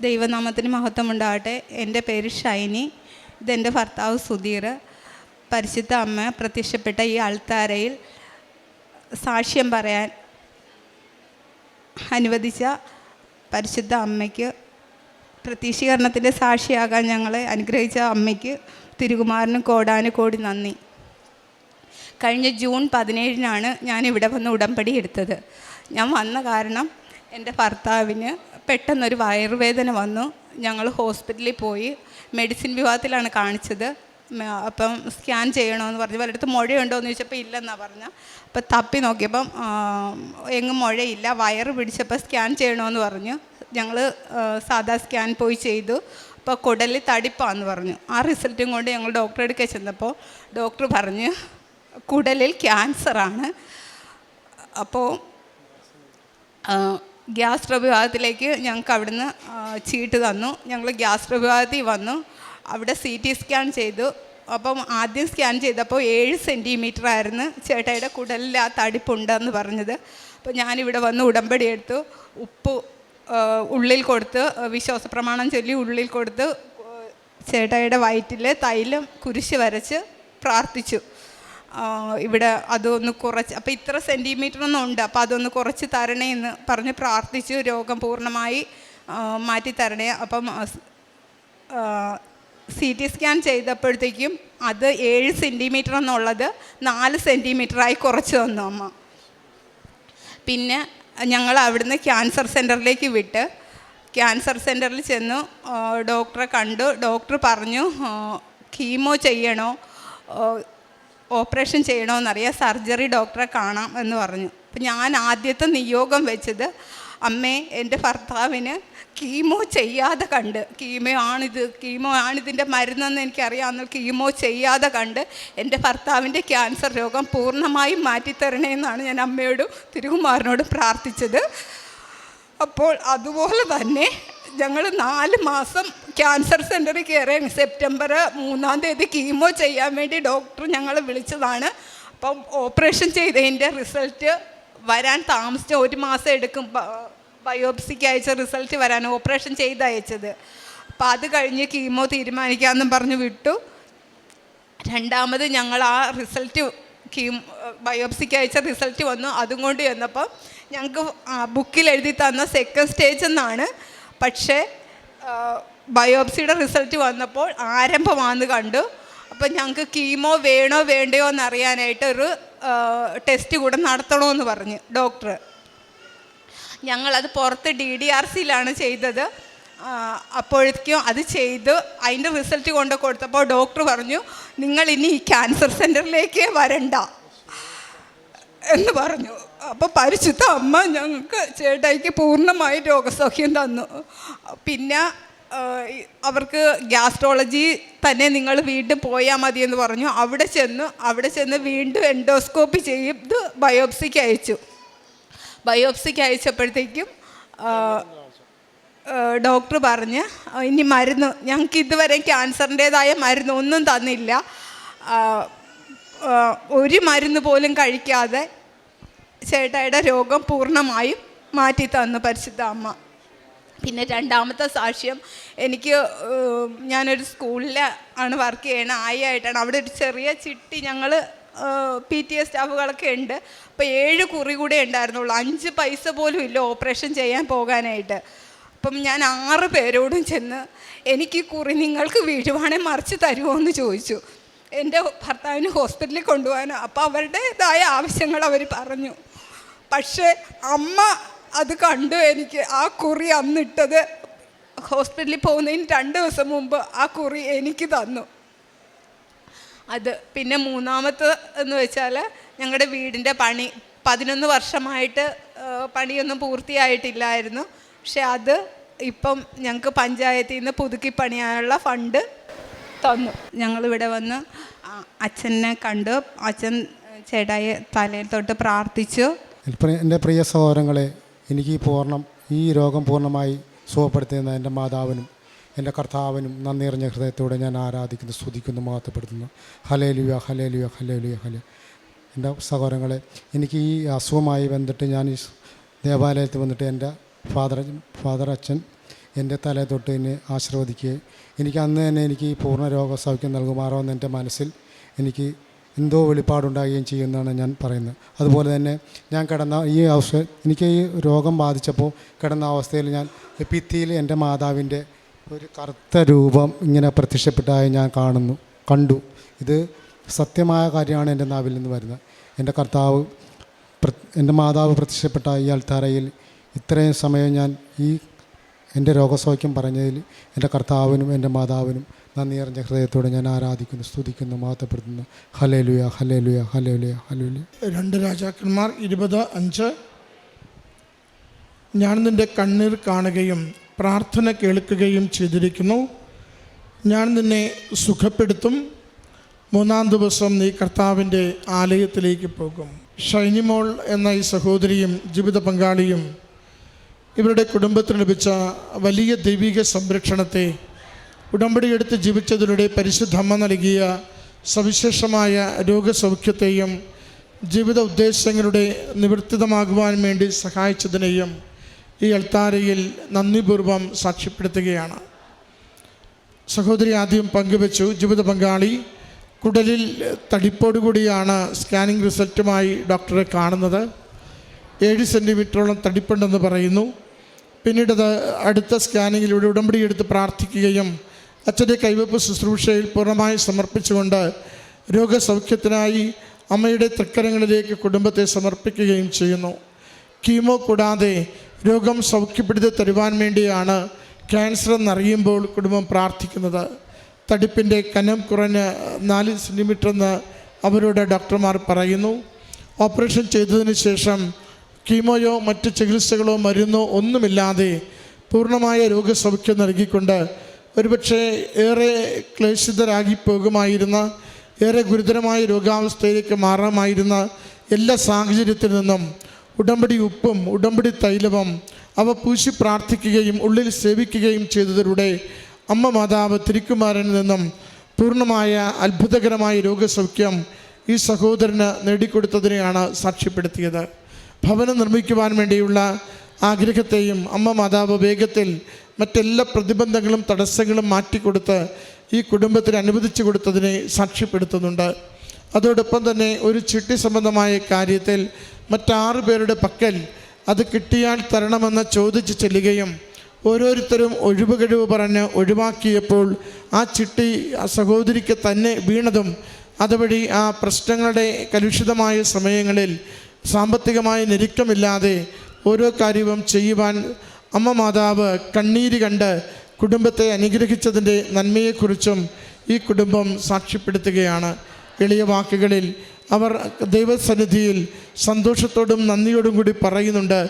ദൈവനാമത്തിന് മഹത്വം ഉണ്ടാകട്ടെ എന്റെ പേര് ഷൈനി. ഇതെന്റെ ഭർത്താവ് സുധീർ. പരിശുദ്ധ അമ്മ പ്രത്യക്ഷപ്പെട്ട ഈ ആൾത്താരയിൽ സാക്ഷ്യം പറയാൻ അനുവദിച്ച പരിശുദ്ധ അമ്മയ്ക്ക് പ്രത്യക്ഷീകരണത്തിന്റെ സാക്ഷിയാകാൻ ഞങ്ങളെ അനുഗ്രഹിച്ച അമ്മയ്ക്ക് തിരുകുമാരനും കോടാനും കോടി നന്ദി. കഴിഞ്ഞ ജൂൺ പതിനേഴിനാണ് ഞാൻ ഇവിടെ വന്ന് ഉടമ്പടി എടുത്തത്. ഞാൻ വന്ന കാരണം എന്റെ ഭർത്താവിന് പെട്ടെന്നൊരു വയറുവേദന വന്നു. ഞങ്ങൾ ഹോസ്പിറ്റലിൽ പോയി. മെഡിസിൻ വിഭാഗത്തിലാണ് കാണിച്ചത്. അപ്പം സ്കാൻ ചെയ്യണമെന്ന് പറഞ്ഞു. പലയിടത്ത് മുഴയുണ്ടോ എന്ന് ചോദിച്ചപ്പോൾ ഇല്ലെന്നാണ് പറഞ്ഞ അപ്പം തപ്പി നോക്കിയപ്പം എങ്ങും മുഴയില്ല. വയറ് പിടിച്ചപ്പോൾ സ്കാൻ ചെയ്യണമെന്ന് പറഞ്ഞു. ഞങ്ങൾ സാധാ സ്കാൻ പോയി ചെയ്തു. അപ്പോൾ കുടലിൽ തടിപ്പാന്ന് പറഞ്ഞു. ആ റിസൾട്ടും കൊണ്ട് ഞങ്ങൾ ഡോക്ടറെ ചെന്നപ്പോൾ ഡോക്ടർ പറഞ്ഞ് കുടലിൽ ക്യാൻസറാണ്. അപ്പോൾ ഗ്യാസ് പ്രഭാഗത്തിലേക്ക് ഞങ്ങൾക്ക് അവിടുന്ന് ചീട്ട് തന്നു. ഞങ്ങൾ ഗ്യാസ് പ്രഭാഗത്തിൽ വന്നു. അവിടെ സി ടി സ്കാൻ ചെയ്തു. അപ്പം ആദ്യം സ്കാൻ ചെയ്തപ്പോൾ ഏഴ് സെന്റിമീറ്റർ ആയിരുന്നു ചേട്ടായിയുടെ കുടലിൽ ആ തടിപ്പുണ്ടെന്ന് പറഞ്ഞത്. അപ്പോൾ ഞാനിവിടെ വന്ന് ഉടമ്പടി എടുത്തു. ഉപ്പ് ഉള്ളിൽ കൊടുത്ത് വിശ്വാസ പ്രമാണം ചൊല്ലി ഉള്ളിൽ കൊടുത്ത് ചേട്ടായിയുടെ വയറ്റിൽ തൈലം കുരിശ് വരച്ച് പ്രാർത്ഥിച്ചു. ഇവിടെ അതൊന്ന് കുറച്ച് അപ്പോൾ ഇത്ര സെന്റിമീറ്റർ ഒന്നും ഉണ്ട്. അപ്പോൾ അതൊന്ന് കുറച്ച് തരണേ എന്ന് പറഞ്ഞ് പ്രാർത്ഥിച്ചു രോഗം പൂർണമായി മാറ്റി തരണേ. അപ്പം സി ടി സ്കാൻ ചെയ്തപ്പോഴത്തേക്കും അത് ഏഴ് സെന്റിമീറ്റർ എന്നുള്ളത് നാല് സെന്റിമീറ്ററായി കുറച്ച് തന്നു അമ്മ. പിന്നെ ഞങ്ങൾ അവിടുന്ന് ക്യാൻസർ സെന്ററിലേക്ക് വിട്ട് ക്യാൻസർ സെന്ററിൽ ചെന്നു. ഡോക്ടറെ കണ്ടു. ഡോക്ടർ പറഞ്ഞു കീമോ ചെയ്യണോ? ഓപ്പറേഷൻ ചെയ്യണമെന്നറിയാം സർജറി ഡോക്ടറെ കാണാം എന്ന് പറഞ്ഞു. അപ്പം ഞാൻ ആദ്യത്തെ നിയോഗം വെച്ചത് അമ്മേ എന്റെ ഭർത്താവിന് കീമോ ചെയ്യാതെ കണ്ട്. കീമോ ആണിത് കീമോ ആണിതിന്റെ മരുന്നെന്ന് എനിക്കറിയാവുന്ന കീമോ ചെയ്യാതെ കണ്ട് എന്റെ ഭർത്താവിന്റെ ക്യാൻസർ രോഗം പൂർണമായും മാറ്റിത്തരണേന്നാണ് ഞാൻ അമ്മയോടും തിരുകുമാറിനോടും പ്രാർത്ഥിച്ചത്. അപ്പോൾ അതുപോലെ തന്നെ ഞങ്ങൾ നാല് മാസം ക്യാൻസർ സെന്ററിൽ കയറി സെപ്റ്റംബർ മൂന്നാം തീയതി കീമോ ചെയ്യാൻ വേണ്ടി ഡോക്ടർ ഞങ്ങൾ വിളിച്ചതാണ്. അപ്പം ഓപ്പറേഷൻ ചെയ്തതിന്റെ റിസൾട്ട് വരാൻ താമസിച്ച ഒരു മാസം എടുക്കും. ബയോപ്സിക്ക് അയച്ച റിസൾട്ട് വരാൻ ഓപ്പറേഷൻ ചെയ്ത് അയച്ചത്. അപ്പോൾ അത് കഴിഞ്ഞ് കീമോ തീരുമാനിക്കാമെന്നും പറഞ്ഞ് വിട്ടു. രണ്ടാമത് ഞങ്ങൾ ആ റിസൾട്ട് കീം ബയോപ്സിക്ക് അയച്ച റിസൾട്ട് വന്നു. അതും കൊണ്ട് ചെന്നപ്പോൾ ഞങ്ങൾക്ക് ബുക്കിൽ എഴുതി തന്ന സെക്കൻഡ് സ്റ്റേജ് എന്നാണ്. പക്ഷേ ബയോപ്സിയുടെ റിസൾട്ട് വന്നപ്പോൾ ആരംഭമാണെന്ന് കണ്ടു. അപ്പം ഞങ്ങൾക്ക് കീമോ വേണോ വേണ്ടയോ എന്നറിയാനായിട്ട് ഒരു ടെസ്റ്റ് കൂടെ നടത്തണമെന്ന് പറഞ്ഞു ഡോക്ടർ ഞങ്ങളത് പുറത്ത് ഡി ഡി ആർ സിയിലാണ് ചെയ്തത്. അപ്പോഴേക്കും അത് ചെയ്ത്. അതിന്റെ റിസൾട്ട് കൊണ്ട് കൊടുത്തപ്പോൾ ഡോക്ടർ പറഞ്ഞു നിങ്ങൾ ഇനി ഈ ക്യാൻസർ സെന്ററിലേക്ക് വരണ്ട എന്ന് പറഞ്ഞു. അപ്പോൾ പരിശുദ്ധ അമ്മ ഞങ്ങൾക്ക് ചേട്ടായിക്ക് പൂർണമായി രോഗസൗഖ്യം തന്നു. പിന്നെ അവർക്ക് ഗ്യാസ്ട്രോളജി തന്നെ നിങ്ങൾ വീണ്ടും പോയാൽ മതി എന്ന് പറഞ്ഞു. അവിടെ ചെന്നു അവിടെ ചെന്ന് വീണ്ടും എൻഡോസ്കോപ്പി ചെയ്ത് ബയോപ്സിക്ക് അയച്ചു. ബയോപ്സിക്ക് അയച്ചപ്പോഴത്തേക്കും ഡോക്ടർ പറഞ്ഞ് ഇനി മരുന്ന് ഞങ്ങൾക്ക് ഇതുവരെ ക്യാൻസറിന്റേതായ മരുന്ന് ഒന്നും തന്നില്ല ഒരു മരുന്ന് പോലും കഴിക്കാതെ ചേട്ടായുടെ രോഗം പൂർണമായും മാറ്റി തന്നു പരിശുദ്ധ അമ്മ. പിന്നെ രണ്ടാമത്തെ സാക്ഷ്യം എനിക്ക് ഞാനൊരു സ്കൂളിൽ ആണ് വർക്ക് ചെയ്യണ ആയിട്ടാണ് അവിടെ ഒരു ചെറിയ ചിട്ടി ഞങ്ങൾ പി ടി എ സ്റ്റാഫുകളൊക്കെ ഉണ്ട്. അപ്പോൾ ഏഴ് കുറി കൂടെ ഉണ്ടായിരുന്നുള്ളൂ. അഞ്ച് പൈസ പോലും ഇല്ല ഓപ്പറേഷൻ ചെയ്യാൻ പോകാനായിട്ട്. അപ്പം ഞാൻ ആറ് പേരോടും ചെന്ന് എനിക്ക് കുറി നിങ്ങൾക്ക് വീഴുവാണെ മറിച്ച് തരുമോ എന്ന് ചോദിച്ചു. എന്റെ ഭർത്താവിന് ഹോസ്പിറ്റലിൽ കൊണ്ടുപോകാനോ അപ്പോൾ അവരുടേതായ ആവശ്യങ്ങൾ അവർ പറഞ്ഞു. പക്ഷേ അമ്മ അത് കണ്ടു എനിക്ക്. ആ കുറി അന്നിട്ടത് ഹോസ്പിറ്റലിൽ പോകുന്നതിന് രണ്ട് ദിവസം മുമ്പ് ആ കുറി എനിക്ക് തന്നു. അത് പിന്നെ മൂന്നാമത്തെ എന്ന് വെച്ചാൽ ഞങ്ങളുടെ വീടിന്റെ പണി പതിനൊന്ന് വർഷമായിട്ട് പണിയൊന്നും പൂർത്തിയായിട്ടില്ലായിരുന്നു. പക്ഷെ അത് ഇപ്പം ഞങ്ങൾക്ക് പഞ്ചായത്തിൽ നിന്ന് പുതുക്കി പണിയാനുള്ള ഫണ്ട് തന്നു. ഞങ്ങളിവിടെ വന്ന് അച്ഛനെ കണ്ടു. അച്ഛൻ ചേട്ടായി തലയിൽ തൊട്ട് പ്രാർത്ഥിച്ചു. എന്റെ പ്രിയ സഹോദരങ്ങളെ എനിക്ക് ഈ പൂർണം ഈ രോഗം പൂർണമായി സുഖപ്പെടുത്തുന്ന എന്റെ മാതാവിനും എന്റെ കർത്താവിനും നന്ദി ഹൃദയത്തോടെ ഞാൻ ആരാധിക്കുന്നു സ്തുതിക്കുന്നു മഹത്വപ്പെടുത്തുന്നു. ഹലേലുയ ഹലേലുയ ഹലേലുയ ഹലേ എന്റെ സഹോദരങ്ങളെ എനിക്ക് ഈ അസുഖമായി വന്നിട്ട് ഞാൻ ഈ ദേവാലയത്തിൽ വന്നിട്ട് എന്റെ ഫാദർ ഫാദർ അച്ഛൻ എന്റെ തല തൊട്ട് എന്നെ ആശീർവദിക്കുകയും എനിക്ക് അന്ന് തന്നെ എനിക്ക് ഈ പൂർണ രോഗസൗഖ്യം നൽകുമാറോ എന്ന് എന്റെ മനസ്സിൽ എനിക്ക് എന്തോ വെളിപ്പാടുണ്ടാകുകയും ചെയ്യുമെന്നാണ് ഞാൻ പറയുന്നത്. അതുപോലെ തന്നെ ഞാൻ കിടന്ന ഈ അവസ്ഥ എനിക്ക് ഈ രോഗം ബാധിച്ചപ്പോൾ കിടന്ന അവസ്ഥയിൽ ഞാൻ ഭിത്തിയിൽ എന്റെ മാതാവിന്റെ ഒരു കറുത്ത രൂപം ഇങ്ങനെ പ്രത്യക്ഷപ്പെട്ടതായി ഞാൻ കാണുന്നു കണ്ടു. ഇത് സത്യമായ കാര്യമാണ് എന്റെ നാവിൽ നിന്ന് വരുന്നത്. എന്റെ കർത്താവ് എന്റെ മാതാവ് പ്രത്യക്ഷപ്പെട്ട ഈ അൽത്താരയിൽ ഇത്രയും സമയം ഞാൻ ഈ എന്റെ രോഗസൗഖ്യം പറഞ്ഞതിൽ എന്റെ കർത്താവിനും എന്റെ മാതാവിനും നന്ദി അറിഞ്ഞ ഹൃദയത്തോടെ ഞാൻ ആരാധിക്കുന്നു സ്തുതിക്കുന്നു മാത്തപ്പെടുത്തുന്നു ഹലേലുയ ഹലേലുയ ഹലേലുയ ഹലേലുയ രണ്ട് രാജാക്കന്മാർ ഇരുപത് അഞ്ച്. ഞാൻ നിന്റെ കണ്ണീർ കാണുകയും പ്രാർത്ഥന കേൾക്കുകയും ചെയ്തിരിക്കുന്നു. ഞാൻ നിന്നെ സുഖപ്പെടുത്തും. മൂന്നാം ദിവസം നീ കർത്താവിന്റെ ആലയത്തിലേക്ക് പോകും. ഷൈനിമോൾ എന്ന ഈ സഹോദരിയും ജീവിത പങ്കാളിയും ഇവരുടെ കുടുംബത്തിന് ലഭിച്ച വലിയ ദൈവിക സംരക്ഷണത്തെ ഉടമ്പടി എടുത്ത് ജീവിച്ചതിലൂടെ പരിശുദ്ധമ്മ നൽകിയ സവിശേഷമായ രോഗസൗഖ്യത്തെയും ജീവിത ഉദ്ദേശങ്ങളുടെ നിവർത്തിതമാകുവാൻ വേണ്ടി സഹായിച്ചതിനെയും ഈ അൾത്താരയിൽ നന്ദിപൂർവം സാക്ഷ്യപ്പെടുത്തുകയാണ്. സഹോദരി ആദ്യം പങ്കുവച്ചു. ജീവിത പങ്കാളി കുടലിൽ തടിപ്പോടുകൂടിയാണ് സ്കാനിംഗ് റിസൾട്ടുമായി ഡോക്ടറെ കാണുന്നത്. ഏഴ് സെന്റിമീറ്ററോളം തടിപ്പുണ്ടെന്ന് പറയുന്നു. പിന്നീട് അടുത്ത സ്കാനിങ്ങിലൂടെ ഉടമ്പടി എടുത്ത് പ്രാർത്ഥിക്കുകയും അച്ഛന്റെ കൈവപ്പ് ശുശ്രൂഷയിൽ പൂർണമായി സമർപ്പിച്ചുകൊണ്ട് രോഗസൗഖ്യത്തിനായി അമ്മയുടെ തൃക്കരങ്ങളിലേക്ക് കുടുംബത്തെ സമർപ്പിക്കുകയും ചെയ്യുന്നു. കീമോ കൂടാതെ രോഗം സൗഖ്യപ്പെടുത്തി തരുവാൻ വേണ്ടിയാണ് ക്യാൻസർ എന്നറിയുമ്പോൾ കുടുംബം പ്രാർത്ഥിക്കുന്നത്. തടിപ്പിന്റെ കനം കുറഞ്ഞ് നാല് സെന്റിമീറ്റർ എന്ന് അവരുടെ ഡോക്ടർമാർ പറയുന്നു. ഓപ്പറേഷൻ ചെയ്തതിന് ശേഷം കീമോയോ മറ്റ് ചികിത്സകളോ മരുന്നോ ഒന്നുമില്ലാതെ പൂർണമായ രോഗസൗഖ്യം നൽകിക്കൊണ്ട് ഒരുപക്ഷെ ഏറെ ക്ലേശിതരാകി പോകുമായിരുന്ന ഏറെ ഗുരുതരമായ രോഗാവസ്ഥയിലേക്ക് മാറാമായിരുന്ന എല്ലാ സാഹചര്യത്തിൽ നിന്നും ഉടമ്പടി ഉപ്പും ഉടമ്പടി തൈലവും അവ പൂശി പ്രാർത്ഥിക്കുകയും ഉള്ളിൽ സേവിക്കുകയും ചെയ്തതിലൂടെ അമ്മ മാതാവ് തിരുക്കുമാരനിൽ നിന്നും പൂർണമായ അത്ഭുതകരമായ രോഗസൗഖ്യം ഈ സഹോദരന് നേടിക്കൊടുത്തതിനെയാണ് സാക്ഷ്യപ്പെടുത്തിയത്. ഭവനം നിർമ്മിക്കുവാൻ വേണ്ടിയുള്ള ആഗ്രഹത്തെയും അമ്മ മാതാവ് വേഗത്തിൽ മറ്റെല്ലാ പ്രതിബന്ധങ്ങളും തടസ്സങ്ങളും മാറ്റിക്കൊടുത്ത് ഈ കുടുംബത്തിന് അനുവദിച്ചു കൊടുത്തതിനെ സാക്ഷ്യപ്പെടുത്തുന്നുണ്ട്. അതോടൊപ്പം തന്നെ ഒരു ചിട്ടി സംബന്ധമായ കാര്യത്തിൽ മറ്റാറു പേരുടെ പക്കൽ അത് കിട്ടിയാൽ തരണമെന്ന് ചോദിച്ചു ചെല്ലുകയും ഓരോരുത്തരും ഒഴിവ് കഴിവ് പറഞ്ഞ് ഒഴിവാക്കിയപ്പോൾ ആ ചിട്ടി സഹോദരിക്ക് തന്നെ വീണതും അതുവഴി ആ പ്രശ്നങ്ങളുടെ കലുഷിതമായ സമയങ്ങളിൽ സാമ്പത്തികമായ ഞെരുക്കമില്ലാതെ ഓരോ കാര്യവും ചെയ്യുവാൻ അമ്മ മാതാവ് കണ്ണീര് കണ്ട് കുടുംബത്തെ അനുഗ്രഹിച്ചതിന്റെ നന്മയെക്കുറിച്ചും ഈ കുടുംബം സാക്ഷ്യപ്പെടുത്തുകയാണ്. എളിയ വാക്കുകളിൽ അവർ ദൈവസന്നിധിയിൽ സന്തോഷത്തോടും നന്ദിയോടും കൂടി പറയുന്നുണ്ട്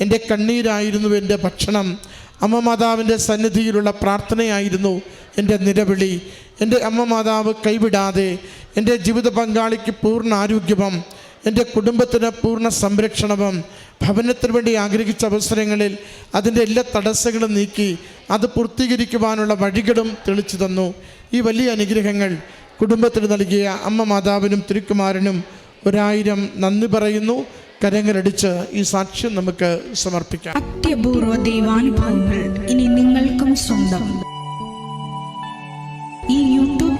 എന്റെ കണ്ണീരായിരുന്നു എന്റെ ഭക്ഷണം. അമ്മ മാതാവിന്റെ സന്നിധിയിലുള്ള പ്രാർത്ഥനയായിരുന്നു എന്റെ നിലവിളി. എന്റെ അമ്മ മാതാവ് കൈവിടാതെ എന്റെ ജീവിത പങ്കാളിക്ക് പൂർണ ആരോഗ്യവും എന്റെ കുടുംബത്തിന് പൂർണ സംരക്ഷണവും ഭവനത്തിന് വേണ്ടി ആഗ്രഹിച്ച അവസരങ്ങളിൽ അതിന്റെ എല്ലാ തടസ്സങ്ങളും നീക്കി അത് പൂർത്തീകരിക്കുവാനുള്ള വഴികളും തെളിച്ചു തന്നു. ഈ വലിയ അനുഗ്രഹങ്ങൾ കുടുംബത്തിന് നൽകിയ അമ്മ മാതാവിനും തിരുക്കുമാരനും ഒരായിരം നന്ദി പറയുന്നു. കരങ്ങളടിച്ച് ഈ സാക്ഷ്യം നമുക്ക് സമർപ്പിക്കാം. അത്യപൂർവ ദൈവാനുഭവങ്ങൾ ഇനി നിങ്ങൾക്കും സ്വന്തം.